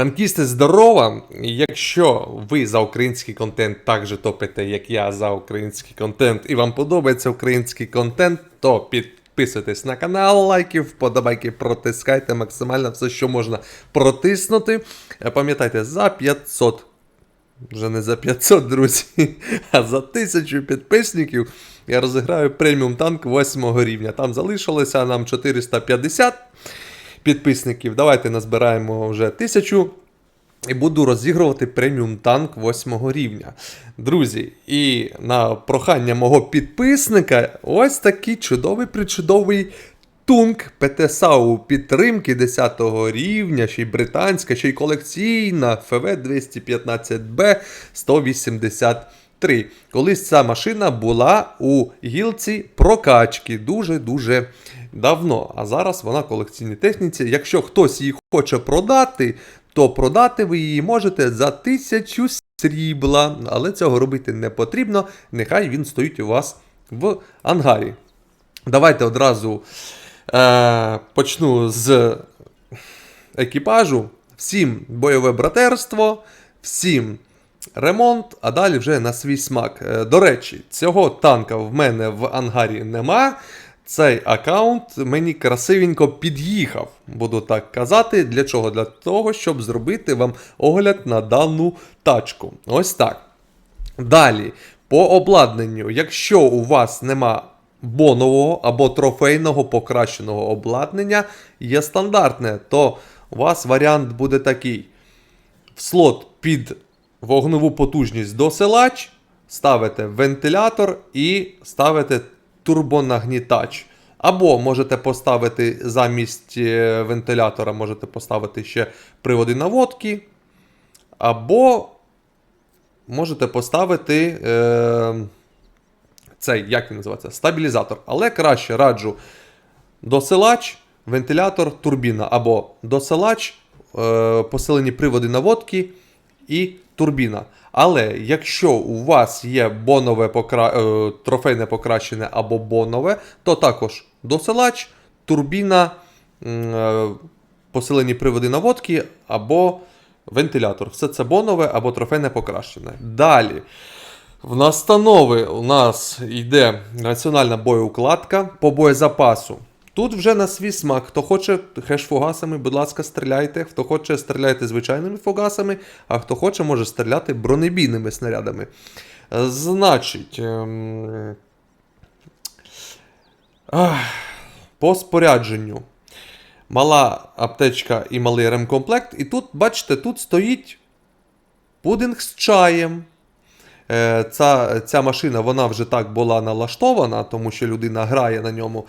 Танкісти здорова! Якщо ви за український контент так же топите, як я за український контент, і вам подобається український контент, то підписуйтесь на канал, лайки, вподобайки, протискайте максимально все, що можна протиснути. Е, Пам'ятайте, за 500 вже не за 500, друзі, а за 1000 підписників я розіграю преміум танк 8 рівня. Там залишилося нам 450 підписників. Давайте назбираємо вже 1000. І буду розігрувати преміум танк 8 рівня. Друзі, і на прохання мого підписника, ось такий чудовий причудовий Тунк ПТСАУ підтримки 10 рівня, ще й британська, ще й колекційна ФВ 215Б 183. Колись ця машина була у гілці прокачки дуже-дуже давно. А зараз вона колекційній техніці. Якщо хтось її хоче продати, то продати ви її можете за 1000 срібла. Але цього робити не потрібно. Нехай він стоїть у вас в ангарі. Давайте одразу е, почну з екіпажу. Всім бойове братерство, всім ремонт, а далі вже на свій смак. Е, До речі, цього танка в мене в ангарі нема. Цей аккаунт мені красивенько під'їхав, буду так казати. Для чого? Для того, щоб зробити вам огляд на дану тачку. Ось так. Далі, по обладнанню, якщо у вас нема бонового або трофейного покращеного обладнання, є стандартне, то у вас варіант буде такий: в слот під вогневу потужність досилач, ставите вентилятор і ставите турбонагнітач. Або можете поставити замість е, вентилятора, можете поставити ще приводи наводки, або можете поставити е, цей, як він називається, стабілізатор. Але краще раджу досилач, вентилятор, турбіна, або досилач, е, посилені приводи наводки і турбіна. Але якщо у вас є бонове покра... е, трофейне покращене або бонове, то також досилач, турбіна, е, посилені приводи наводки або вентилятор. Все це бонове або трофейне покращене. Далі. В настанови у нас йде раціональна боєукладка по боєзапасу. Тут вже на свій смак. Хто хоче хеш-фугасами, будь ласка, стріляйте. Хто хоче, стріляйте звичайними фугасами, а хто хоче, може стріляти бронебійними снарядами. Значить, ем, по спорядженню. Мала аптечка і малий ремкомплект. І тут, бачите, тут стоїть пудинг з чаєм. Е, Ця, ця машина вона вже так була налаштована, тому що людина грає на ньому.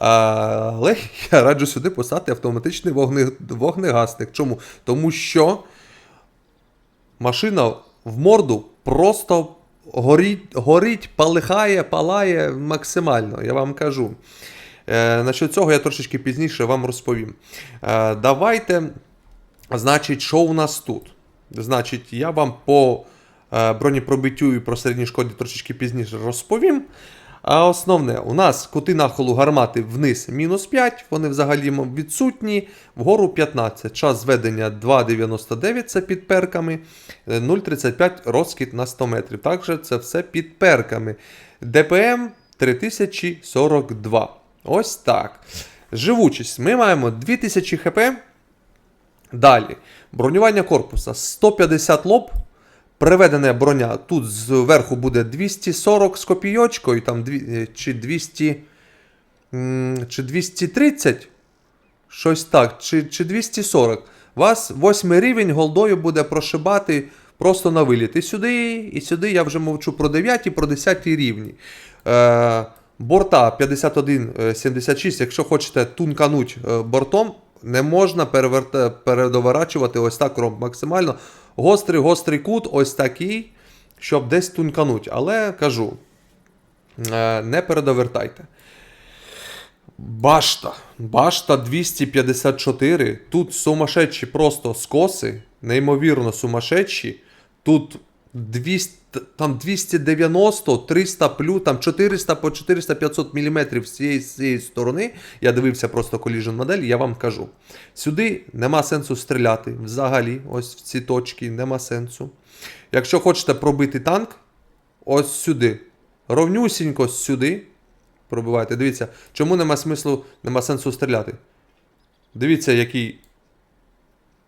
Але я раджу сюди поставити автоматичний вогне, вогнегасник. Чому? Тому що машина в морду просто горить, горить палихає, палає максимально, я вам кажу. Е, Насчет цього я трошечки пізніше вам розповім. Е, Давайте, значить, що у нас тут? Значить, я вам по е, бронепробиттю і про середній шкоді трошечки пізніше розповім. А основне, у нас кути нахилу гармати вниз мінус 5, вони взагалі відсутні, вгору 15. Час зведення 2,99 це під перками, е, 0,35 розкид на 100 метрів. Також це все під перками. ДПМ 3042. Ось так. Живучість. Ми маємо 2000 хп. Далі. Бронювання корпуса 150 лоб. Приведена броня тут зверху буде 240 з копійочкою, там е, чи 200. Чи 230. Щось так, чи, чи 240. Вас восьмий рівень голдою буде прошибати просто на виліт. І сюди, і сюди я вже мовчу про 9 і про 10 рівні. Е, борта 51-76, якщо хочете тункануть е, бортом, не можна переверта, ось так ромб максимально. Гострий, гострий кут, ось такий, щоб десь тункануть. Але кажу, е, не передовертайте. Башта. Башта 254. Тут сумасшедші просто скоси, неймовірно сумасшедші. Тут 200, там 290, 300 плюс, там 400 по 400 500 мм з цієї, з цієї сторони. Я дивився просто collision модель, я вам кажу. Сюди нема сенсу стріляти. Взагалі, ось в ці точки нема сенсу. Якщо хочете пробити танк, ось сюди. Ровнюсінько сюди. Пробивайте. Дивіться, чому нема смислу, нема сенсу стріляти. Дивіться, який.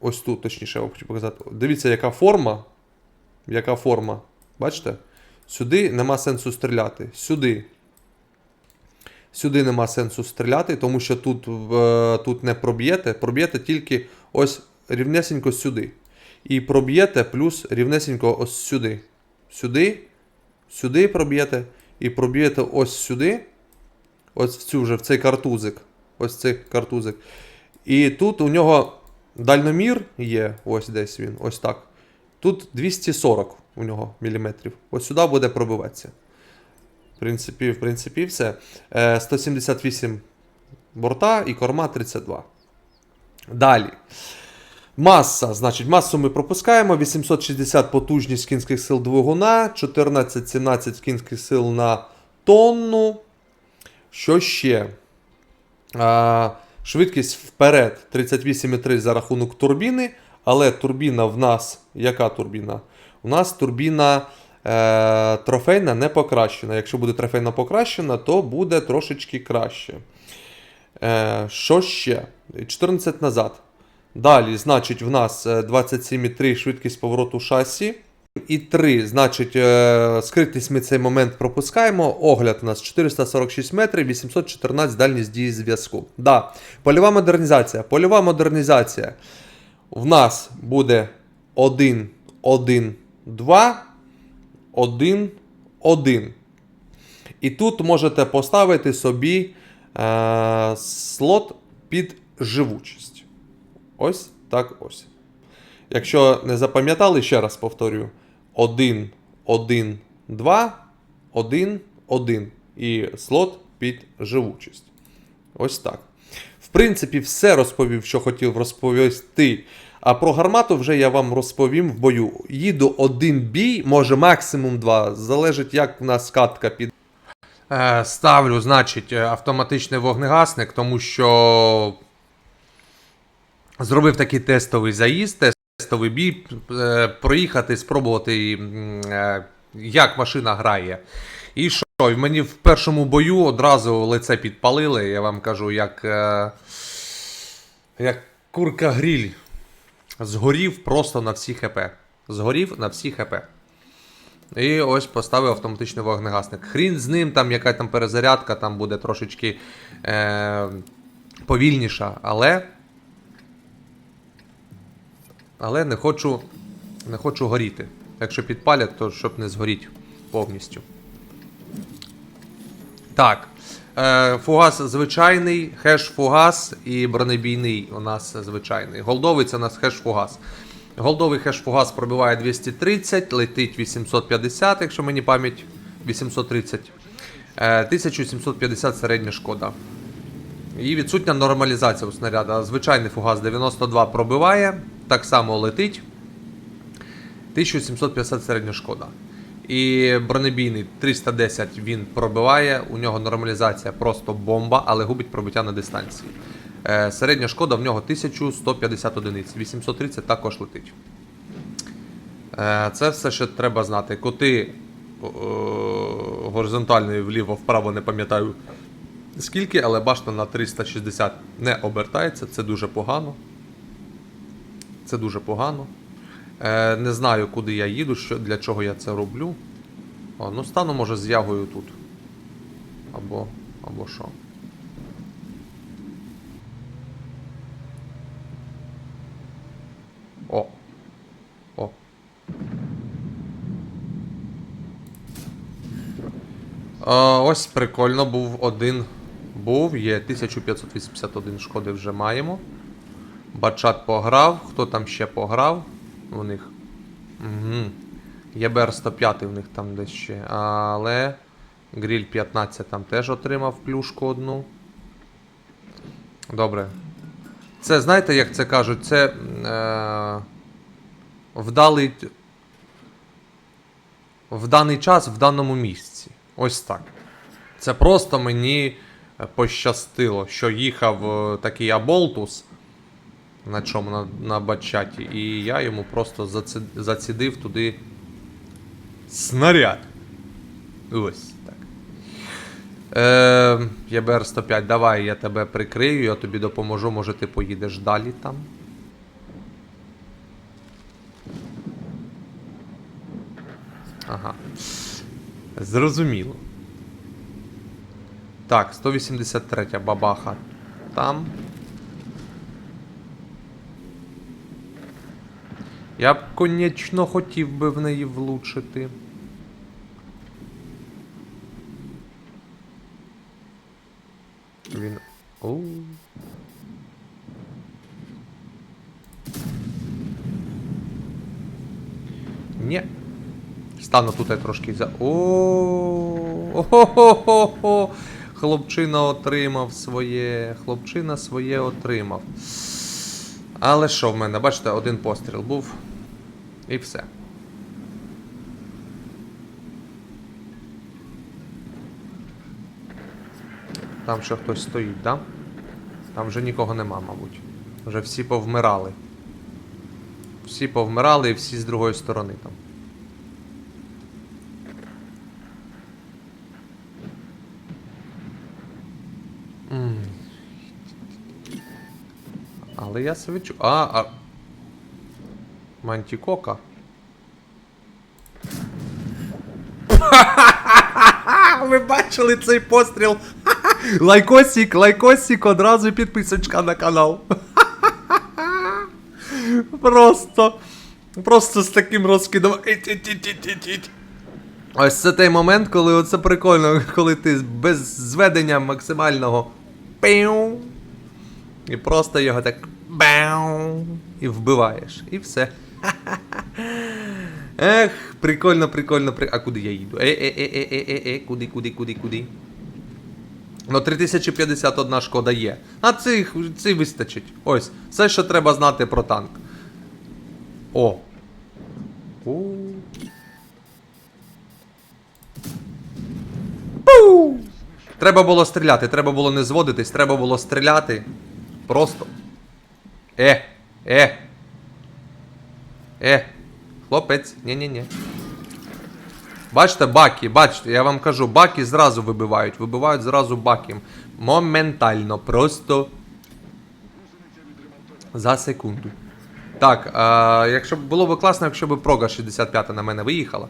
Ось тут, точніше, я вам хочу показати. Дивіться, яка форма. Яка форма. Бачите? Сюди нема сенсу стріляти. Сюди. Сюди нема сенсу стріляти, тому що тут, е, тут не проб'єте. Проб'єте тільки ось рівнесенько сюди. І проб'єте плюс рівнесенько ось сюди. Сюди. Сюди проб'єте. І проб'єте ось сюди. Ось в цю вже в цей картузик. Ось цей картузик. І тут у нього дальномір є. Ось десь він. Ось так. Тут 240 у нього міліметрів. Ось сюди буде пробиватися. В принципі, в принципі, все. Е, 178 борта і корма 32. Далі. Маса, значить, масу ми пропускаємо. 860 потужність кінських сил двигуна, 14-17 кінських сил на тонну. Що ще? Швидкість вперед 38,3 за рахунок турбіни. Але турбіна в нас. Яка турбіна? У нас турбіна е, трофейна не покращена. Якщо буде трофейна покращена, то буде трошечки краще. Е, що ще? 14 назад. Далі, значить, в нас е, 27,3 швидкість повороту шасі. І 3, значить, е, скритість ми цей момент пропускаємо. Огляд у нас 446 метрів, 814 дальність дії зв'язку. Да. Польова модернізація. Польова модернізація. В нас буде 1, 1, 2, 1, 1. І тут можете поставити собі е, слот під живучість. Ось так ось. Якщо не запам'ятали, ще раз повторюю: 1, 1, 2, 1, 1. І слот під живучість. Ось так. В принципі, все розповів, що хотів розповісти. А про гармату вже я вам розповім в бою. Їду один бій, може максимум два. Залежить, як в нас катка під. Е, ставлю, значить, е, автоматичний вогнегасник, тому що зробив такий тестовий заїзд, тестовий бій, е, проїхати, спробувати, як машина грає. І що? Мені в першому бою одразу лице підпалили, я вам кажу, як, як курка гріль. Згорів просто на всі хп. Згорів на всі хп. І ось поставив автоматичний вогнегасник. Хрін з ним, там яка там перезарядка, там буде трошечки е, повільніша, але. Але не хочу, не хочу горіти. Якщо підпалять, то щоб не згоріть повністю. Так. Е, фугас звичайний, хеш-фугас і бронебійний у нас звичайний. Голдовий це у нас хеш-фугас. Голдовий хеш-фугас пробиває 230, летить 850, якщо мені пам'ять 830. Е, 1750 середня шкода. І відсутня нормалізація у снаряда. Звичайний фугас 92 пробиває, так само летить. 1750 середня шкода. І бронебійний 310 він пробиває, у нього нормалізація просто бомба, але губить пробиття на дистанції. Е, середня шкода в нього 1150 одиниць, 830 також летить. Е, це все ще треба знати. Коти е, горизонтальної вліво-вправо не пам'ятаю скільки, але башта на 360 не обертається, це дуже погано. Це дуже погано. Е, не знаю, куди я їду, що, для чого я це роблю. О, ну стану, може, з ягою тут. Або. або що. О. О. Е, ось прикольно був один. Був, є 1581 шкоди вже маємо. Бачат пограв. Хто там ще пограв? У них. Угу. ЄБР 105 в них там десь ще. Але. Гріль 15 там теж отримав плюшку одну. Добре. Це, знаєте, як це кажуть, це. Е, вдалий. в даний час, в даному місці. Ось так. Це просто мені пощастило, що їхав е, такий Аболтус на чому на, на бачаті, і я йому просто заці, зацідив туди снаряд. Ось так. Е, ЄБР 105, давай я тебе прикрию, я тобі допоможу, може ти поїдеш далі там. Ага. Зрозуміло. Так, 183 бабаха. Там. Я б, конечно, хотів би в неї влучити. Він. Оу. Ні. Стану тут трошки за. О, хо Хлопчина отримав своє. Хлопчина своє отримав. Але що в мене? Бачите, один постріл був. І все. Там ще хтось стоїть, да? Там вже нікого нема, мабуть. Вже всі повмирали. Всі повмирали і всі з другої сторони там. Але я себе чу. А, а. Мантікока. Ви бачили цей постріл? лайкосик, лайкосик, одразу підписочка на канал. Просто. Просто з таким розкидом. Ось це той момент, коли оце прикольно, коли ти без зведення максимального і просто його так бау, і вбиваєш. І все. Ех, прикольно, прикольно, при... А куди я їду? Е, е, куди, куди, куди, куди? Ну, 3051 шкода є. А цих, цих вистачить. Ось, все, що треба знати про танк. О. У. Пу! Треба було стріляти, треба було не зводитись, треба було стріляти. Просто. Е, е. Е. Хлопець, ні-ні-ні. Бачите, баки, бачите, я вам кажу, баки зразу вибивають, вибивають зразу баки. Моментально, просто. За секунду. Так, а, якщо б було б класно, якщо б прога 65 на мене виїхала.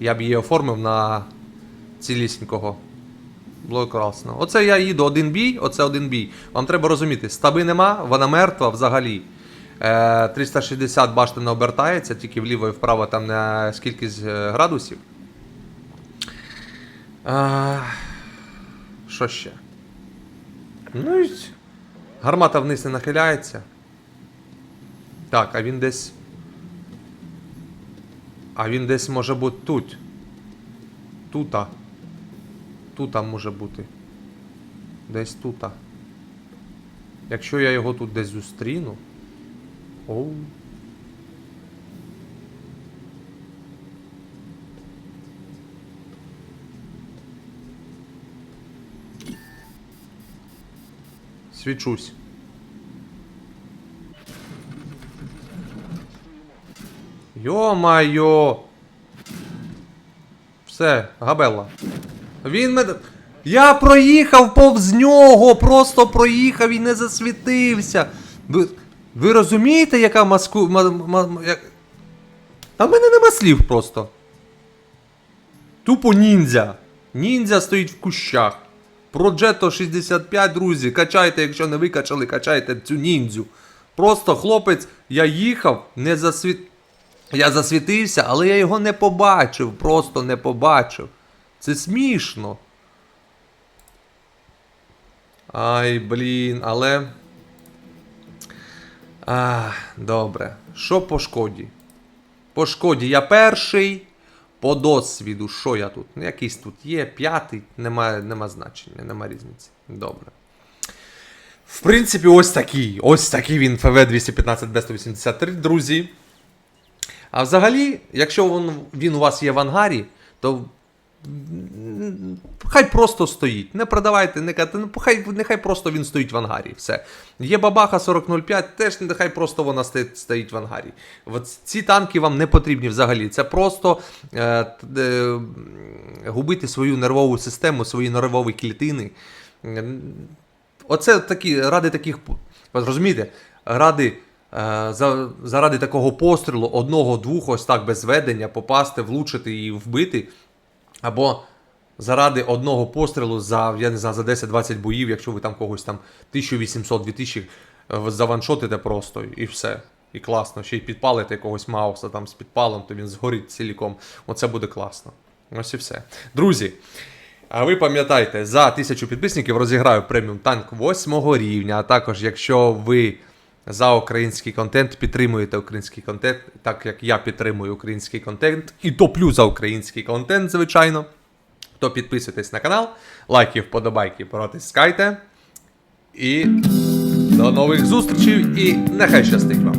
Я б її оформив на цілісінького. Було. Оце я їду один бій, оце один бій. Вам треба розуміти, стаби нема, вона мертва взагалі. Е, 360 башти не обертається, тільки вліво і вправо там на скільки е, градусів. А, що ще? Ну і гармата вниз не нахиляється. Так, а він десь. А він десь може бути тут. Тута. Тута може бути. Десь тута. Якщо я його тут десь зустріну. Оу. Свічусь. Йо-майо! Все, габела. Він мене. Я проїхав повз нього, просто проїхав і не засвітився. Ви, ви розумієте, яка маску. Ма, ма, як... Та в мене нема слів просто. Тупо ніндзя. Ніндзя стоїть в кущах. Проджето 65, друзі. Качайте, якщо не викачали, качайте цю ніндзю. Просто хлопець, я їхав, не засвіт. Я засвітився, але я його не побачив, просто не побачив. Це смішно. Ай, блін, але. А, добре. Що по шкоді? По шкоді я перший. По досвіду, що я тут? Ну, якийсь тут є, п'ятий, нема, нема значення, нема різниці. Добре. В принципі, ось такий. Ось такий він ФВ 215 Б183, друзі. А взагалі, якщо він, він у вас є в ангарі, то хай просто стоїть. Не продавайте, не кати, ну, хай, нехай просто він стоїть в ангарі. Все. Є бабаха 4005, теж нехай просто вона стоїть, стоїть в ангарі. От ці танки вам не потрібні взагалі. Це просто е, е, губити свою нервову систему, свої нервові клітини. Оце такі, ради таких, розумієте, ради, е, заради такого пострілу, одного-двох, ось так без ведення, попасти, влучити і вбити. Або заради одного пострілу за, я не знаю, за 10-20 боїв, якщо ви там когось там 1800-2000 е, заваншотите просто і все. І класно. Ще й підпалите якогось Мауса там з підпалом, то він згорить ціліком. Оце буде класно. Ось і все. Друзі. А ви пам'ятайте, за тисячу підписників розіграю преміум танк 8 рівня. А також, якщо ви за український контент підтримуєте український контент, так як я підтримую український контент і топлю за український контент, звичайно, то підписуйтесь на канал, лайки, вподобайки протискайте. І до нових зустрічей і нехай щастить!